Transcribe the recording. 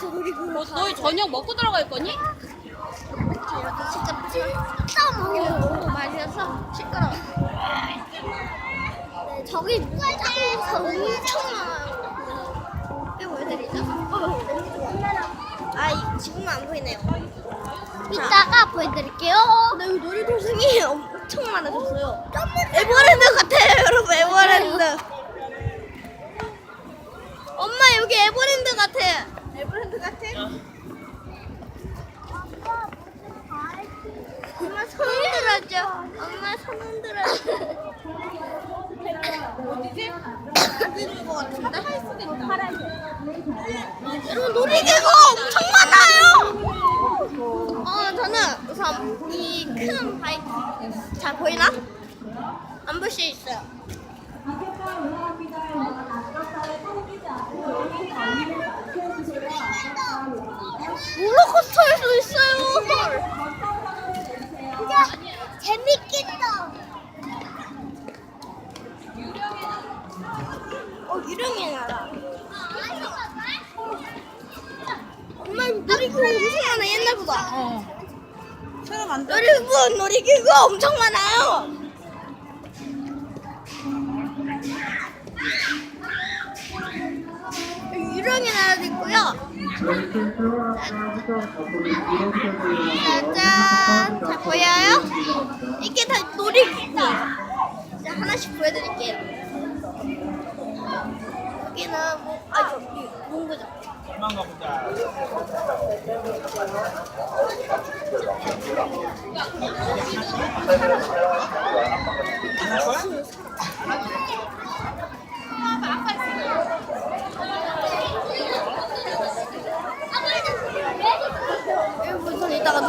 너, 너희 저녁 먹고 들어갈 거니? 진짜 진짜 너무 많이라서 시끄러워. 네, 저기 땅에서 엄청 많아요. 이거 보여드리죠? 아, 이, 지금은 안 보이네요. 이따가 보여드릴게요. 근데 여기 놀이동생이 엄청 많아졌어요. 에버랜드 같아요, 여러분, 에버랜드. 엄마, 여기 에버랜드 같아. 에버랜드 같아? 엄마 손 흔들어줘. 엄마 손 흔들어줘. 어디지? 어디인 것 같은데? 할 수도 있다. 여러분 놀이기구 엄청 많아요. 어 저는 우선 이 큰 바이크 잘 보이나? 안 볼 수 있어요. 롤러코스터에서 있어요. 진짜 재밌겠다. 어 유령의 나라. 엄마 놀이기구 엄청 많아 옛날보다. 어. 새로 만든 놀이기구 놀이기구 엄청 많아요. 유령의 나라도 있고요. 짜잔. 잘 보여요? 이게 다 놀이기구예요. 이제 하나씩 보여드릴게요. 여기는 뭐, 아, 저기 농구장. 얼마인가 보자. 여러분, 전 이따가